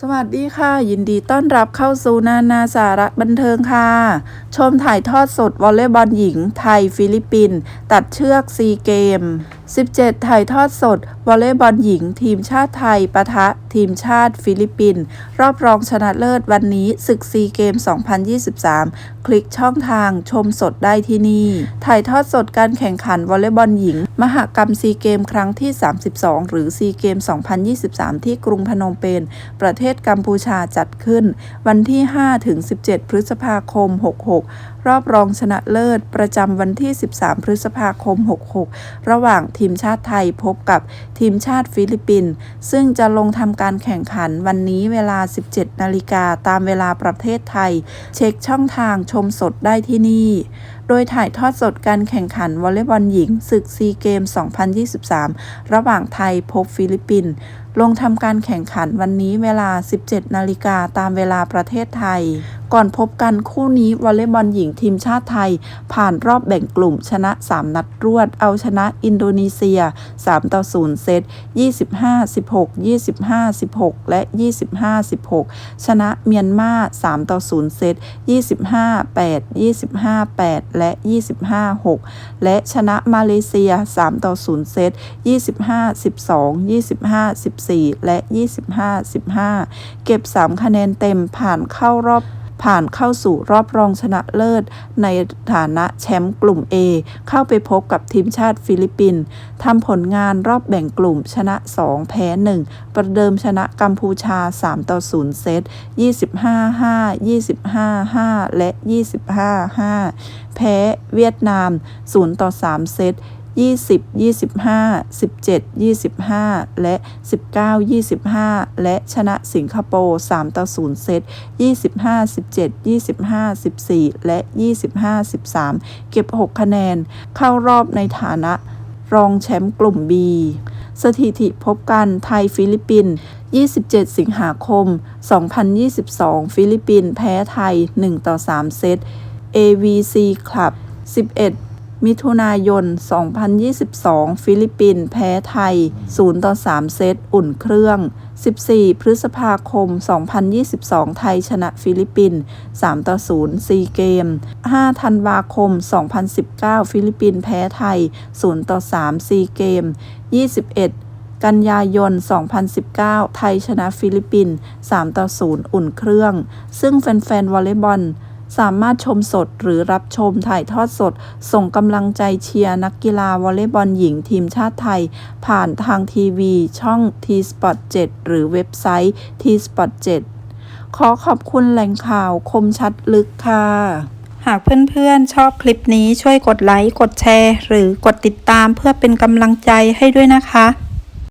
สวัสดีค่ะ ยินดีต้อนรับเข้าสู่นานาสาระบันเทิงค่ะ ชมถ่ายทอดสดวอลเลย์บอลหญิง ไทยฟิลิปปินส์ตัดเชือกซีเกม 17 ถ่ายทอดสด วอลเลย์บอลหญิง ทีมชาติไทยปะทะ ทีมชาติฟิลิปปินส์รอบรองชนะเลิศวันนี้ศึกซีเกม 2023 คลิกช่องทางชมสดได้ที่นี่ ถ่ายทอดสดการแข่งขันวอลเลย์บอลหญิง มหกรรมซีเกมครั้งที่ 32 หรือซีเกม 2023 ที่กรุงพนมเปญประเทศกัมพูชาจัดขึ้น วันที่ 5 ถึง 17 พฤษภาคม 66 รอบรองชนะเลิศ ประจำวันที่ 13 พฤษภาคม 66 ระหว่างทีมชาติไทยพบกับทีมชาติฟิลิปปินส์ซึ่งจะลงทำการแข่งขันวันนี้เวลา 17 นาฬิกาตามเวลาประเทศไทย เช็คช่องทางชมสดได้ที่นี่โดยถ่ายทอดสดการแข่งขันวอลเลย์บอลหญิงศึกซีเกม 2023 ระหว่างไทยพบฟิลิปปินส์ลงทำการแข่งขันวันนี้เวลา 17 นาฬิกาตามเวลาประเทศไทย ก่อนพบกันคู่นี้วอลเลย์บอลหญิงทีมชาติไทย ผ่านรอบแบ่งกลุ่มชนะ 3 นัดรวด เอาชนะอินโดนีเซีย 3 ต่อ 0 เซต 25 16 25 16 และ 25 16 ชนะเมียนมา3 ต่อ 0 เซต 25 8 25 8 และ 25 6 และชนะมาเลเซีย 3 ต่อ 0 เซต 25 12 25 14 และ 25 15 เก็บ 3 คะแนนเต็มผ่านเข้ารอบ ผ่านเข้าสู่รอบรองชนะเลิศ ในฐานะแชมป์กลุ่ม A เข้าไปพบกับทีมชาติฟิลิปปินส์ทำผลงานรอบแบ่งกลุ่มชนะ 2 แพ้ 1 ประเดิมชนะกัมพูชา 3 ต่อ 0 เซต 25 5 25 5 และ 25 5 แพ้เวียดนาม 0 ต่อ 3 เซต 20 25 17 25 และ 19 25 และชนะสิงคโปร์3ต่อ0เซต25 17 25 14 และ 25 13 เก็บ 6 คะแนน เข้ารอบในฐานะรองแชมป์กลุ่ม B สถิติพบกันไทยฟิลิปปินส์27 สิงหาคม 2022 ฟิลิปปินส์แพ้ไทย 1 ต่อ 3 เซต AVC Club 11 มิถุนายน 2022 ฟิลิปปินส์แพ้ไทย 0 ต่อ 3 เซต อุ่นเครื่อง 14 พฤษภาคม 2022 ไทยชนะฟิลิปปินส์ 3 ต่อ 0 ซีเกม 5 ธันวาคม 2019 ฟิลิปปินส์แพ้ไทย 0 ต่อ 3 ซีเกม 21กันยายน 2019 ไทยชนะฟิลิปปินส์ 3 ต่อ 0 อุ่นเครื่อง ซึ่งแฟน ๆ วอลเลย์บอล สามารถชมสดหรือรับชมถ่ายทอดสด ส่งกำลังใจเชียร์นักกีฬาวอลเลย์บอลหญิงทีมชาติไทย ผ่านทางทีวี ช่อง T-Sport 7 หรือเว็บไซต์ T-Sport 7 ขอขอบคุณแหล่งข่าวคมชัดลึกค่ะ หากเพื่อนๆ ชอบคลิปนี้ช่วยกดไลค์ กดแชร์ หรือกดติดตามเพื่อเป็นกำลังใจให้ด้วยนะคะ